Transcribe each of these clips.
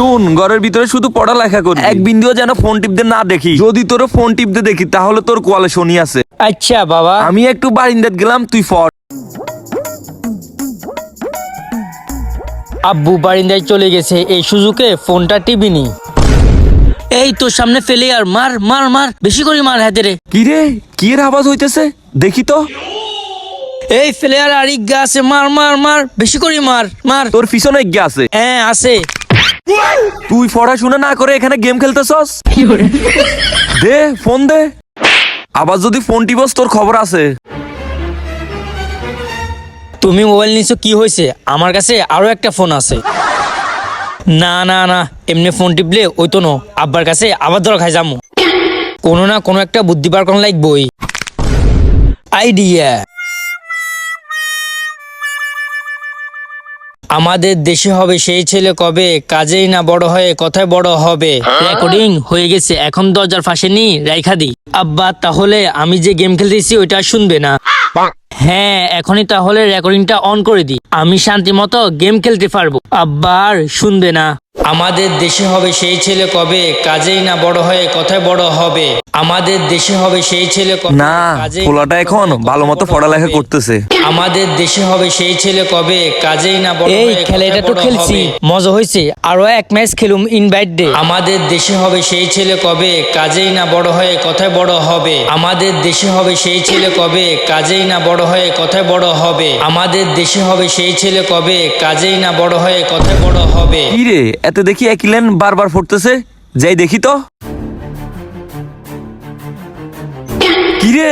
শুন ঘরের ভিতরে শুধু পড়ালেখা করি এক বিন্দুও যেন ফোন টিপতে না দেখি। যদি তোর ফোন টিপতে দেখি তাহলে তোর কোয়ালে শনি আছে। আচ্ছা বাবা। আমি একটু বারিন্দাত গেলাম তুই ফর আব্বু বারিন্দায় চলে গেছে এই সুযোগে ফোনটা টিপিনি। এই তোর সামনে ফেলে আর মার মার মার বেশি করে মার হাতে রে। কি রে? কি এর আওয়াজ হইতেছে? দেখি তো। এই ফেলে আর আরিক গা আছে মার মার মার বেশি করে মার মার। তোর পিছনে এগিয়ে আছে। হ্যাঁ আছে। তুই পড়াশোনা না করে এখানে গেম খেলতেছস? দে ফোন দে। আবার যদি ফোন টিপস তোর খবর আছে। তুমি মোবাইল নিছো কি হয়েছে? আমার কাছে আরও একটা ফোন আছে। না না না এমনি ফোন টিপলে ওই তো নো। আব্বার কাছে আবার ধর খাই যামু। কোনো না কোনো একটা বুদ্ধি বার করা লাগবই। আইডিয়া আমাদের দেশে হবে সেই ছেলে কবে? কাজেই না বড় হয়ে কথায় বড় হবে। রেকর্ডিং হয়ে গেছে, এখন দরজার ফাঁসে নি রাইখা দি। আব্বা, তাহলে আমি যে গেম খেলতেছি, ওইটা শুনবে না। হ্যাঁ এখনই তাহলে রেকর্ডিংটা অন করে দি। আমি শান্তি মতো গেম খেলতে পারব। আব্বার শুনবে না। আমাদের দেশে হবে সেই ছেলে কবে? কাজেই না বড় হয়ে কথায় বড় হবে। আমাদের দেশে হবে সেই ছেলে কবে? না কাজেই না পোলাটা বড় এখন হয়ে ভালো মতো কথায় বড় পড়ালেখা হবে। করতেছে। আমাদের দেশে হবে সেই ছেলে কবে? কাজেই না বড় এই হয়ে খেলাটা কথায় তো বড় খেলছি। হবে। মজা হয়েছে। আরও এক ম্যাচ খেলুম ইনভাইট ডে আমাদের দেশে হবে সেই ছেলে কবে? কাজেই না বড় হয়ে কথায় বড় হবে। আমাদের দেশে হবে সেই ছেলে কবে? কাজেই না বড় হয়ে কথায় বড় হবে। আমাদের দেশে হবে সেই ছেলে কবে? কাজেই না বড় হয়ে কথায় বড় হবে। কি রে? এত দেখি একই লেন বারবার ফুটতেছে। যাই দেখি তো। কিরে?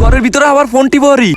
ঘরের ভিতরে আবার ফোনটি টিপরি